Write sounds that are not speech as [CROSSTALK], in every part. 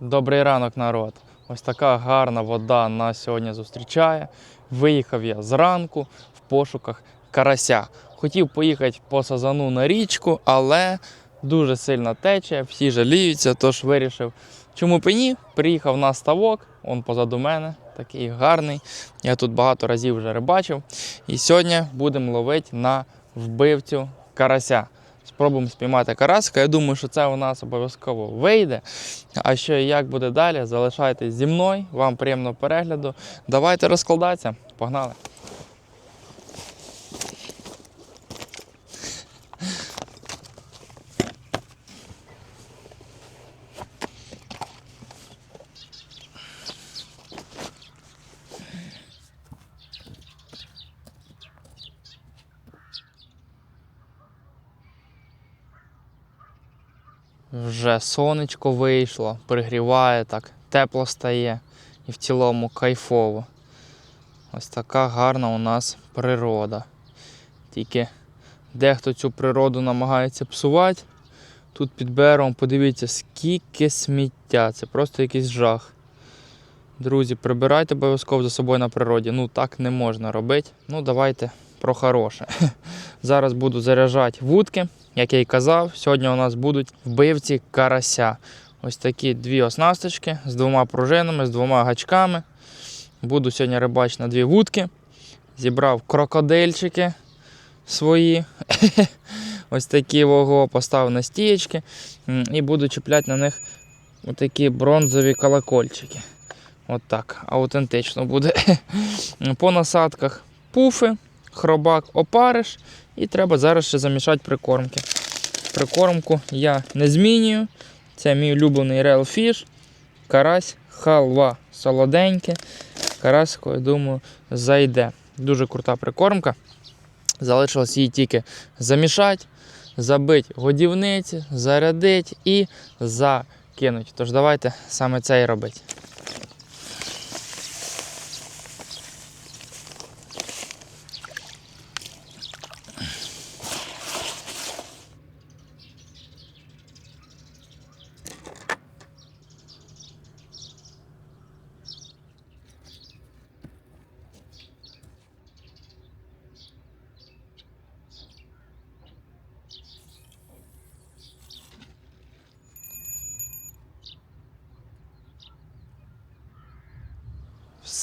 Добрий ранок, народ. Ось така гарна вода нас сьогодні зустрічає. Виїхав я зранку в пошуках карася. Хотів поїхати по сазану на річку, але дуже сильна течія, всі жаліються, тож вирішив, чому б і ні. Приїхав на ставок, он позаду мене, такий гарний. Я тут багато разів вже рибачив. І сьогодні будемо ловити на вбивцю карася. Спробуємо спіймати караска. Я думаю, що це у нас обов'язково вийде. А що і як буде далі, залишайтесь зі мною. Вам приємного перегляду. Давайте розкладатися. Погнали! Вже сонечко вийшло, пригріває так, тепло стає і в цілому кайфово. Ось така гарна у нас природа. Тільки дехто цю природу намагається псувати. Тут під берегом подивіться, скільки сміття. Це просто якийсь жах. Друзі, прибирайте обов'язково за собою на природі. Ну так не можна робити. Ну давайте про хороше. [LAUGHS] Зараз буду заряджати вудки, як я й казав. Сьогодні у нас будуть вбивці карася. Ось такі дві оснасточки з двома пружинами, з двома гачками. Буду сьогодні рибачити на дві вудки. Зібрав крокодильчики свої. [LAUGHS] Ось такі вого поставив на стієчки. І буду чіпляти на них отакі бронзові колокольчики. От так, аутентично буде. [LAUGHS] По насадках пуфи, хробак, опариш. І треба зараз ще замішати прикормки. Прикормку я не змінюю. Це мій улюблений Fish. Карась, халва солоденьке. Карасько, я думаю, зайде. Дуже крута прикормка. Залишилось її тільки замішати, забити годівниці, зарядити і закинути. Тож давайте саме це і робити.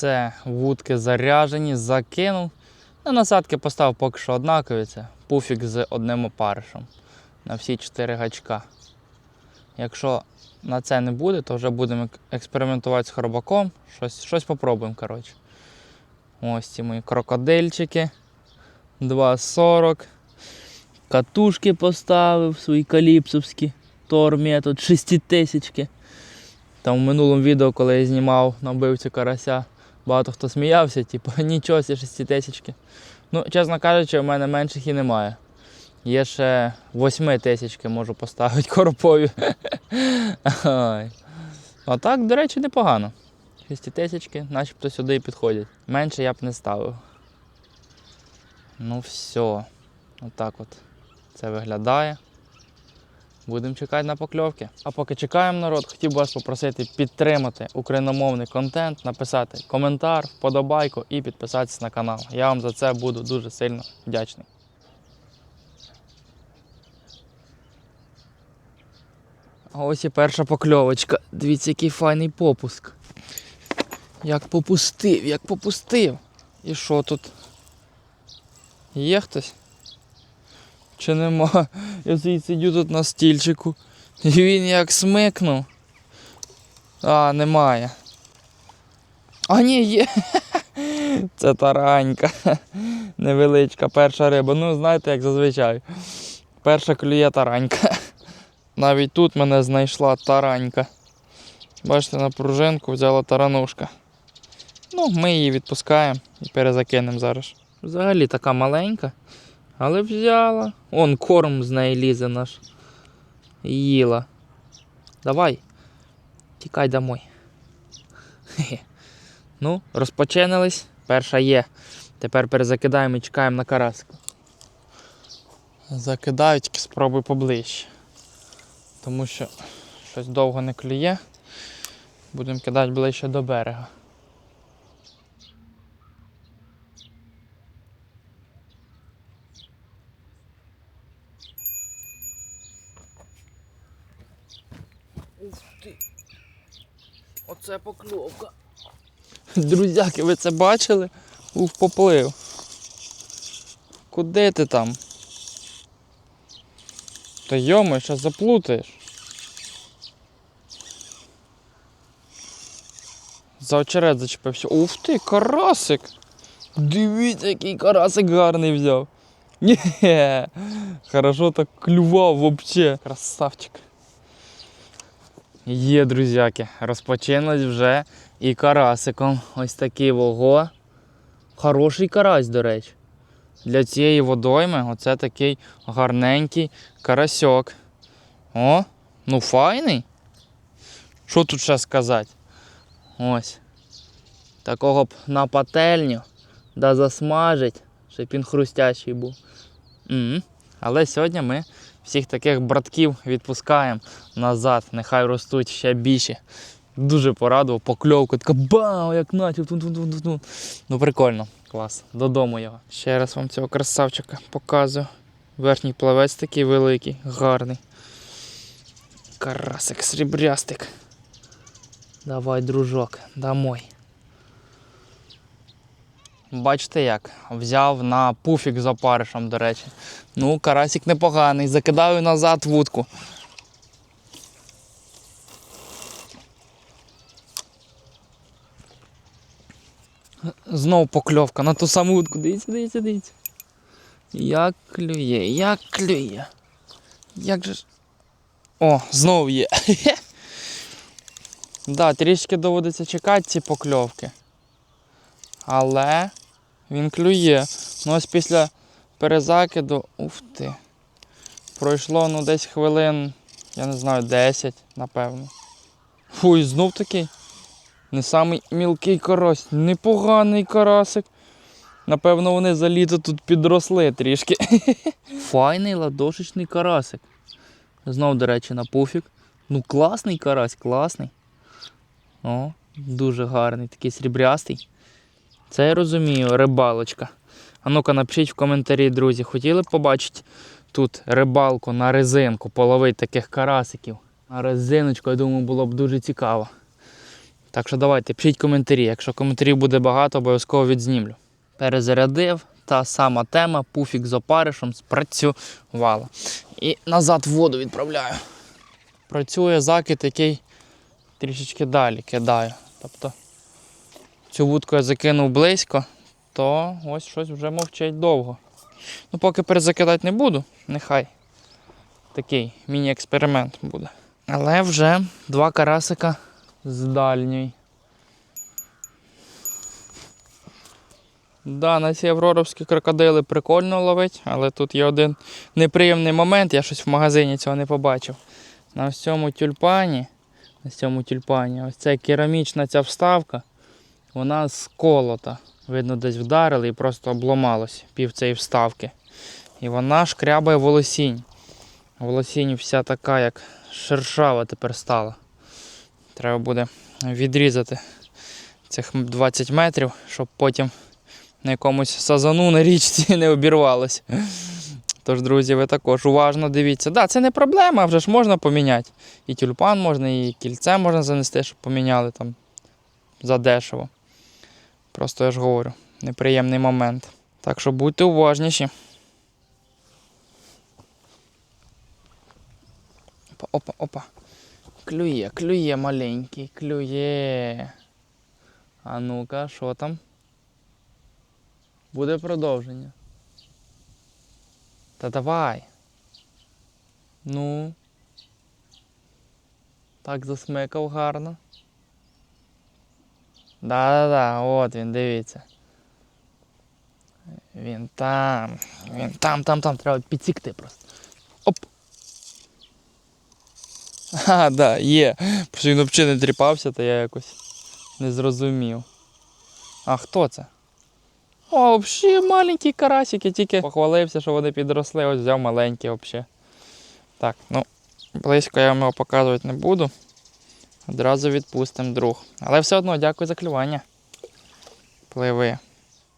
Все, вудки заряжені, закинув. На насадки поставив поки що однакові. Це пуфік з одним опаришем на всі чотири гачка. Якщо на це не буде, то вже будемо експериментувати з хробаком. Щось, щось попробуємо, коротше. Ось ці мої крокодильчики. 2,40. Катушки поставив свої каліпсовські. Метод 6000. Там в минулому відео, коли я знімав на вбивцю карася, багато хто сміявся, типу, [LAUGHS] нічого ці шеститисячки. Ну, чесно кажучи, в мене менших і немає. Є ще восьми тисячки можу поставити [LAUGHS] коропові. А так, до речі, непогано. Шеститисячки, начебто сюди і підходять. Менше я б не ставив. Ну все. Отак от це виглядає. Будемо чекати на покльовки. А поки чекаємо народ, хотів би вас попросити підтримати україномовний контент, написати коментар, вподобайку і підписатися на канал. Я вам за це буду дуже сильно вдячний. А ось і перша покльовочка. Дивіться, який файний попуск. Як попустив, як попустив. І що тут? Є хтось? Чи нема? Я сидю тут на стільчику. І він як смикнув. А, немає. А, ні, є. [LAUGHS] Це таранька. [LAUGHS] Невеличка перша риба. Ну, знаєте, як зазвичай. Перша клює таранька. [LAUGHS] Навіть тут мене знайшла таранька. Бачите, на пружинку взяла таранушка. Ну, ми її відпускаємо і перезакинемо зараз. Взагалі така маленька. Але взяла. Он корм з неї лізе наш. Їла. Давай. Тікай домой. Хе-хе. Ну, розпочинились. Перша є. Тепер перезакидаємо і чекаємо на караску. Закидаю, спробуй поближче. Тому що щось довго не клює. Будемо кидати ближче до берега. Ух ти! Оце покльовка. Друзяки, ви це бачили? Ух, поплив. Куди ти там? Та йомо, що заплутаєш. За очерет зачепився. Ух ти, карасик! Дивіться, який карасик гарний взяв. Ні, хорошо так клював вообще. Красавчик. Є, друзяки, розпочиналось вже і карасиком. Ось такий вого. Хороший карась, до речі. Для цієї водойми оце такий гарненький карасьок. О, ну файний. Що тут ще сказати? Ось. Такого б на пательню, да засмажить, щоб він хрустящий був. м Але сьогодні ми всіх таких братків відпускаємо назад, нехай ростуть ще більше. Дуже порадував, покльовку, така бау, як. Тун-тун-тун-тун. Ну прикольно, клас. Додому його. Ще раз вам цього красавчика показую. Верхній плавець такий великий, гарний. Карасик, срібрястик. Давай, дружок, домой. Бачите як? Взяв на пуфік з опаришем, до речі. Ну, карасик непоганий. Закидаю назад вудку. Знов покльовка на ту саму вудку. Дивіться, дивіться, дивіться. Як клює, як клює. Як же ж. О, знов є. [LAUGHS] Да, трішки доводиться чекати ці покльовки. Але він клює. Ну ось після перезакиду. Уф ти. Пройшло ну десь хвилин, я не знаю, 10, напевно. Фу, і знов такий. Не самий мілкий карась, непоганий карасик. Напевно, вони за літо тут підросли трішки. [LAUGHS] Файний ладошечний карасик. Знов, до речі, на пуфік. Ну, класний карась, класний. О, дуже гарний, такий срібрястий. Це я розумію, рибалочка. А ну-ка напишіть в коментарі, друзі, хотіли б побачити тут рибалку на резинку, половити таких карасиків. На резиночку, я думаю, було б дуже цікаво. Так що давайте, пишіть коментарі. Якщо коментарів буде багато, обов'язково відзнімлю. Перезарядив, та сама тема, пуфік з опаришем спрацювала. І назад в воду відправляю. Працює закид, який трішечки далі кидаю. Тобто цю вудку я закинув близько, то ось щось вже мовчить довго. Ну, поки перезакидати не буду, нехай такий міні-експеримент буде. Але вже два карасика з дальньої. Да, на ці авроровські крокодили прикольно ловить, але тут є один неприємний момент, я щось в магазині цього не побачив. На ось цьому тюльпані, на цьому тюльпані, ось ця керамічна ця вставка, вона сколота. Видно, десь вдарили і просто обламалось пів цієї вставки. І вона шкрябає волосінь. Волосінь вся така, як шершава тепер стала. Треба буде відрізати цих 20 метрів, щоб потім на якомусь сазану на річці [LAUGHS] не обірвалось. Тож, друзі, ви також уважно дивіться. Так, да, це не проблема, вже ж можна поміняти. І тюльпан можна, і кільце можна занести, щоб поміняли там задешево. Просто я ж говорю, неприємний момент. Так що будьте уважніші. Опа, опа, опа. Клює, клює маленький, клює. А ну-ка, що там? Буде продовження. Та давай. Ну. Так засмикав гарно. Да-да-да, от він, дивіться. Він там. Він там, там, там. Треба підсікти просто. Оп. А, да, є. Просто він взагалі не тріпався, то я якось не зрозумів. А хто це? О, взагалі маленькі карасики, тільки похвалився, що вони підросли, ось взяв маленькі взагалі. Так, ну, близько я вам його показувати не буду. Одразу відпустимо друг. Але все одно дякую за клювання. Пливи.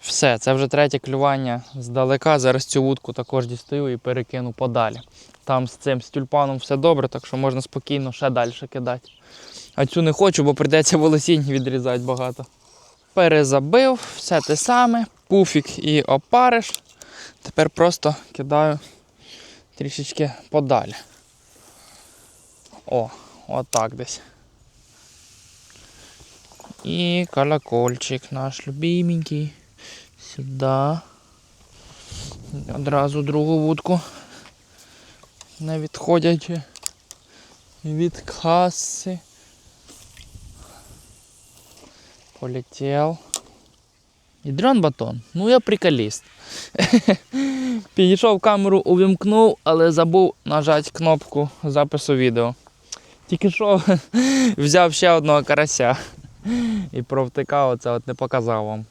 Все, це вже третє клювання здалека. Зараз цю вудку також дістаю і перекину подалі. Там з цим з тюльпаном все добре, так що можна спокійно ще далі кидати. А цю не хочу, бо прийдеться волосінь відрізати багато. Перезабив, все те саме, пуфік і опариш. Тепер просто кидаю трішечки подалі. О, отак десь. І колокольчик наш любименький. Сюди. Одразу другу вудку. Не відходячи від каси. Полетів. І дрон батон. Ну я приколіст. [LAUGHS] Підійшов камеру, увімкнув, але забув нажати кнопку запису відео. Тільки що [LAUGHS] взяв ще одного карася [LAUGHS] і провтикав оце, от не показав вам.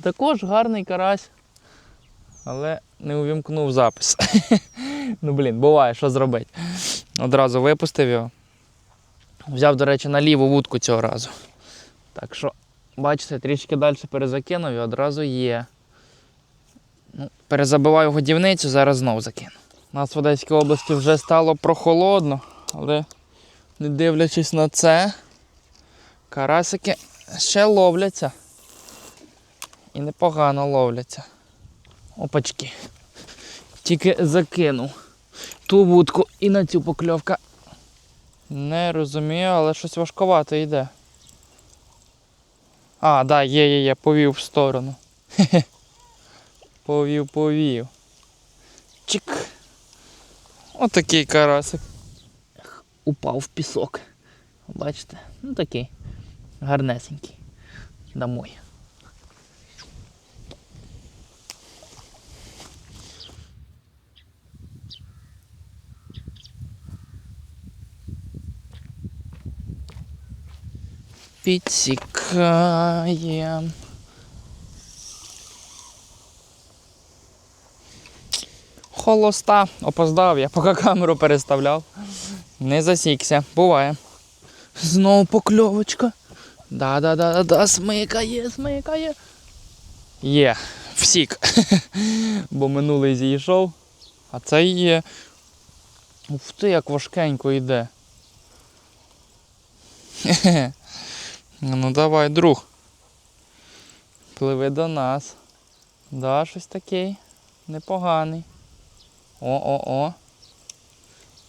Також гарний карась, але не увімкнув запис. [LAUGHS] ну блін, буває, що зробити. Одразу випустив його. Взяв, до речі, на ліву вудку цього разу. Так що, бачите, трішки далі перезакинув і одразу є. Ну, перезабиваю годівницю, зараз знову закину. У нас в Одеській області вже стало прохолодно, але не дивлячись на це, карасики ще ловляться. І непогано ловляться. Опачки. Тільки закинув ту вудку і на цю покльовка. Не розумію, але щось важковато йде. А, да, є, є, є, повів в сторону. Повів, повів. Чик. Отакий карасик. Упав в пісок. Бачите? Ну такий. Гарнесенький. Домой. Підсікаємо. Холоста, опоздав я, поки камеру переставляв. Не засікся, буває. Знову покльовочка. Да-да-да-да, смикає, смикає. Є, всік. [LAUGHS] Бо минулий зійшов, а цей є. Ух ти, як важкенько йде. [LAUGHS] Ну давай, друг. Пливи до нас. Да, щось такий. Непоганий. О-о-о.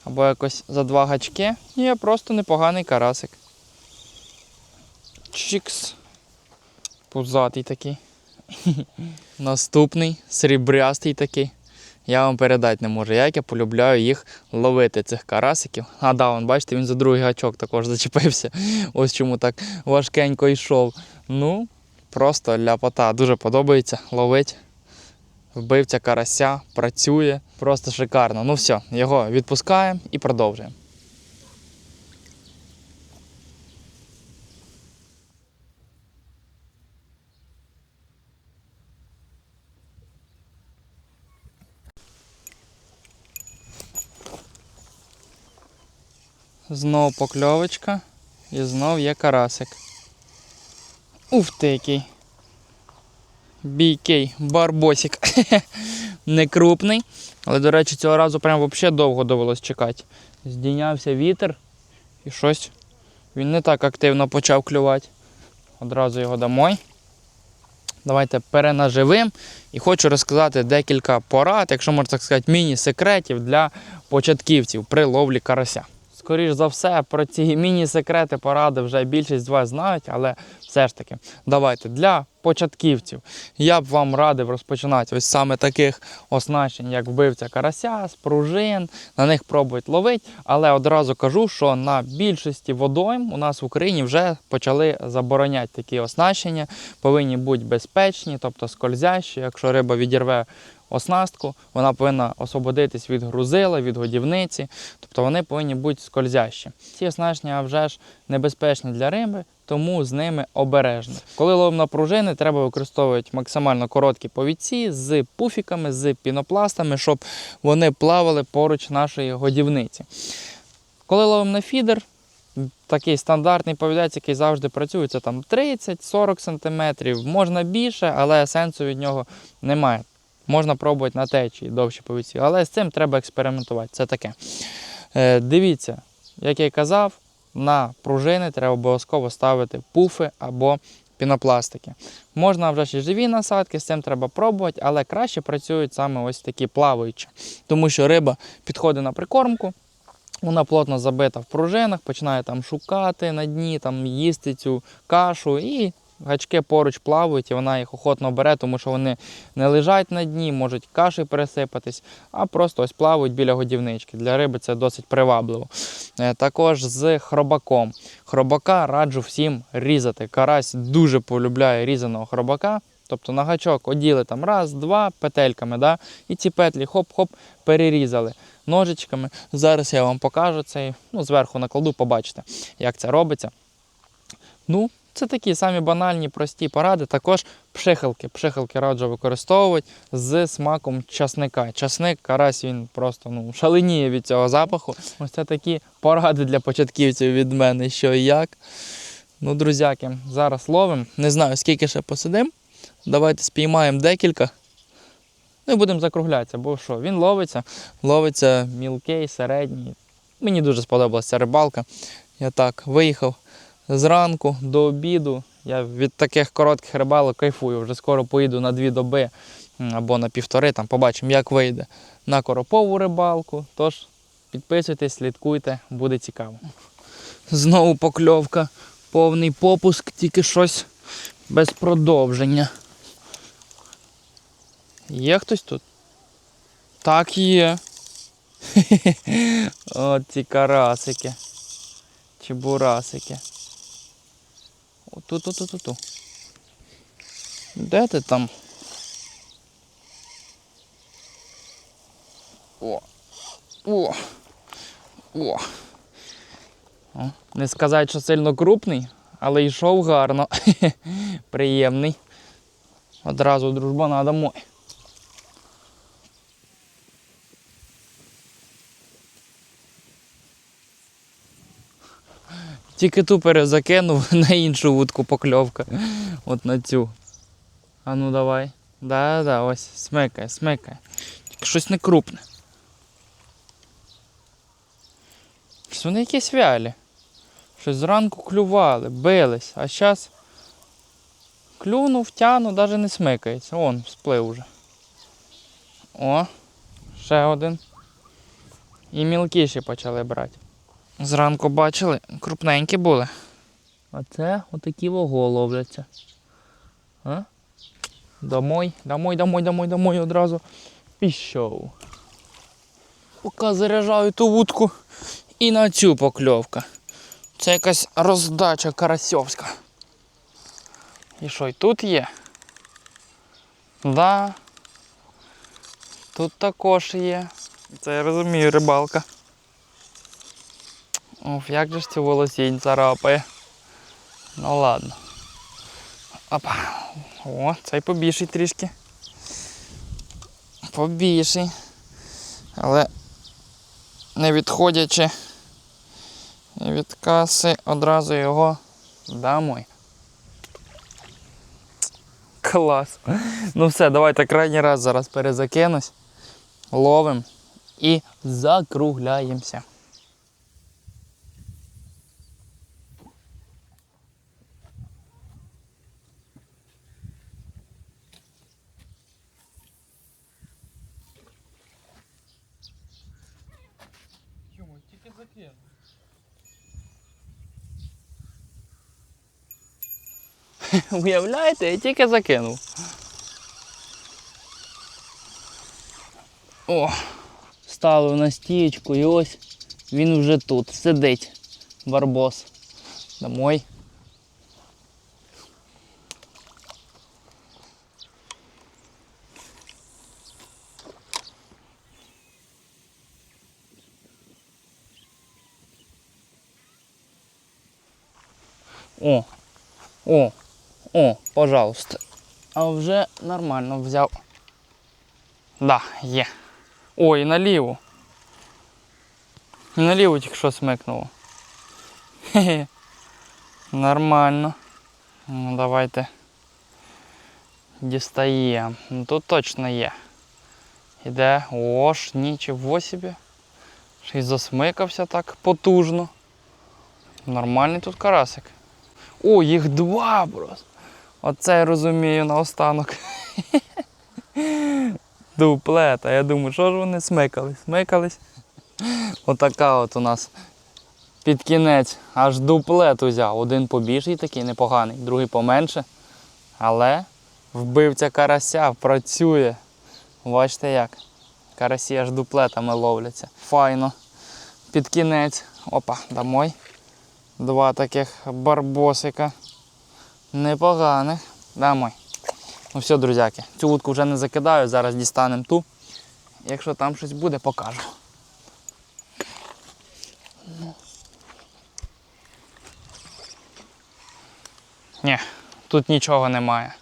Або якось за два гачки. Ні, просто непоганий карасик. Чікс. Пузатий такий. [LAUGHS] Наступний, срібрястий такий. Я вам передати не можу, як я полюбляю їх ловити, цих карасиків. А да, вон, бачите, він за другий гачок також [LAUGHS] зачепився. Ось чому так важкенько йшов. Ну, просто ляпота. Дуже подобається ловить. Вбивця карася, працює, просто шикарно. Ну все, його відпускаємо і продовжуємо. Знову покльовочка і знов є карасик. Уф ти який. Бійкий, барбосик. [LAUGHS] Не крупний. Але, до речі, цього разу прям взагалі довго довелось чекати. Здійнявся вітер і щось. Він не так активно почав клювати. Одразу його домой. Давайте перенаживим. І хочу розказати декілька порад, якщо можна так сказати, міні-секретів для початківців при ловлі карася. Скоріш за все, про ці [LAUGHS] міні-секрети поради вже більшість з вас знають, але все ж таки, давайте для початківців я б вам радив розпочинати ось саме таких оснащень, як вбивця карася, спружин, на них пробують ловити. Але одразу кажу, що на більшості водойм у нас в Україні вже почали забороняти такі оснащення, повинні бути безпечні, тобто скользящі. Якщо риба відірве оснастку, вона повинна освободитись від грузила, від годівниці, тобто вони повинні бути скользящі. Ці оснащення вже ж небезпечні для риби, тому з ними обережно. Коли ловимо на пружини, треба використовувати максимально короткі повідці з пуфіками, з пінопластами, щоб вони плавали поруч нашої годівниці. Коли ловимо на фідер, такий стандартний повідець, який завжди працює, це там 30-40 см, можна більше, але сенсу від нього немає. Можна пробувати на течії довші повідці, але з цим треба експериментувати. Це таке. Е, дивіться, як я й казав, на пружини треба обов'язково ставити пуфи або пінопластики. Можна вже ще живі насадки, з цим треба пробувати, але краще працюють саме ось такі плаваючі, тому що риба підходить на прикормку. Вона плотно забита в пружинах, починає там шукати на дні, там їсти цю кашу, і гачки поруч плавають, і вона їх охотно бере, тому що вони не лежать на дні, можуть каші пересипатись, а просто ось плавають біля годівнички. Для риби це досить привабливо. Е, Також з хробаком. Хробака раджу всім різати. Карась дуже полюбляє різаного хробака. Тобто на гачок оділи там раз, два петельками, да? і ці петлі хоп-хоп перерізали ножичками. Зараз я вам покажу цей, ну, зверху накладу, побачите, як це робиться. Ну, це такі самі банальні, прості поради. Також пшихалки. Пшихалки раджу використовувати з смаком часника. Часник, карась, він просто ну, шаленіє від цього запаху. Ось це такі поради для початківців від мене, що і як. Ну, друзяки, зараз ловимо. Не знаю, скільки ще посидимо. Давайте спіймаємо декілька. Ну і будемо закруглятися, бо що, він ловиться, ловиться мілкий, середній. Мені дуже сподобалася рибалка. Я так виїхав зранку до обіду. Я від таких коротких рибалок кайфую. Вже скоро поїду на дві доби або на півтори, там побачимо, як вийде на коропову рибалку. Тож підписуйтесь, слідкуйте, буде цікаво. Знову покльовка, повний попуск, тільки щось без продовження. Є хтось тут? Так є. [LAUGHS] От ці карасики. Чи тут тут ту-ту. Де ти там? О. О. О. Не сказати, що сильно крупний, але йшов гарно. [LAUGHS] Приємний. Одразу дружба домой. Тільки ту перезакинув [LAUGHS] на іншу вудку покльовка. От на цю. А ну давай. Да, да, ось, смикай, смикай. Тільки щось не крупне. Щось вони якісь вялі. Щось зранку клювали, бились, а зараз клюнув, тяну, навіть не смикається. Вон, сплив уже. О, ще один. І мілкіші почали брати. Зранку бачили, крупненькі були. А це отакі вого ловляться. А? Домой, домой, домой, домой, домой одразу. Пішов. Поки заряджаю ту вудку і на цю покльовка. Це якась роздача карасьовська. І що, і тут є? Да. Тут також є. Це я розумію, рибалка. Оф, як же ж цю волосінь царапає. Ну ладно. Опа. О, цей побільший трішки. Побільший. Але не відходячи від каси, одразу його домой. Клас. Ну все, давайте крайній раз зараз перезакинусь. Ловим і закругляємося. [LAUGHS] Уявляєте, я тільки закинув. О, ставив на стієчку і ось він вже тут сидить. Барбос. Домой. О, о, о, пожалуйста. А вже нормально взяв. Да, є. Ой, наліво. І наліво тільки що смикнуло. Хе-хе. Нормально. Ну, давайте. Дістаємо. Ну тут точно є. Іде. О, ж нічого собі. Й засмикався так потужно. Нормальний тут карасик. О, їх два просто. Оце я розумію наостанок. [LAUGHS] Дуплета. Я думаю, що ж вони смикались? Смикались. Отака от у нас під кінець аж дуплет узяв. Один побільший такий непоганий, другий поменше. Але вбивця карася працює. Бачите як? Карасі аж дуплетами ловляться. Файно. Під кінець. Опа, домой. Два таких барбосика. Непоганих. Домой. Ну все, друзяки, цю вудку вже не закидаю, зараз дістанемо ту. Якщо там щось буде, покажу. Ні, тут нічого немає.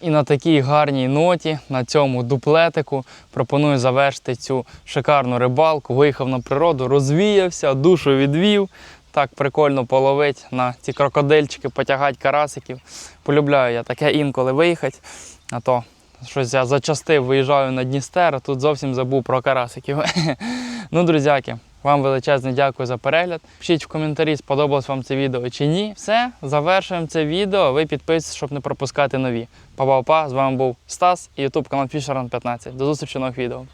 І на такій гарній ноті, на цьому дуплетику, пропоную завершити цю шикарну рибалку. Виїхав на природу, розвіявся, душу відвів. Так прикольно половити на ці крокодильчики, потягати карасиків. Полюбляю я таке інколи виїхати. А то щось я зачастив, виїжджаю на Дністер, а тут зовсім забув про карасиків. [LAUGHS] ну, друзяки, вам величезне дякую за перегляд. Пишіть в коментарі, сподобалось вам це відео чи ні. Все, завершуємо це відео. Ви підписуйтесь, щоб не пропускати нові. Па-па-па, з вами був Стас і YouTube канал Fisherman 15. До зустрічі нових відео.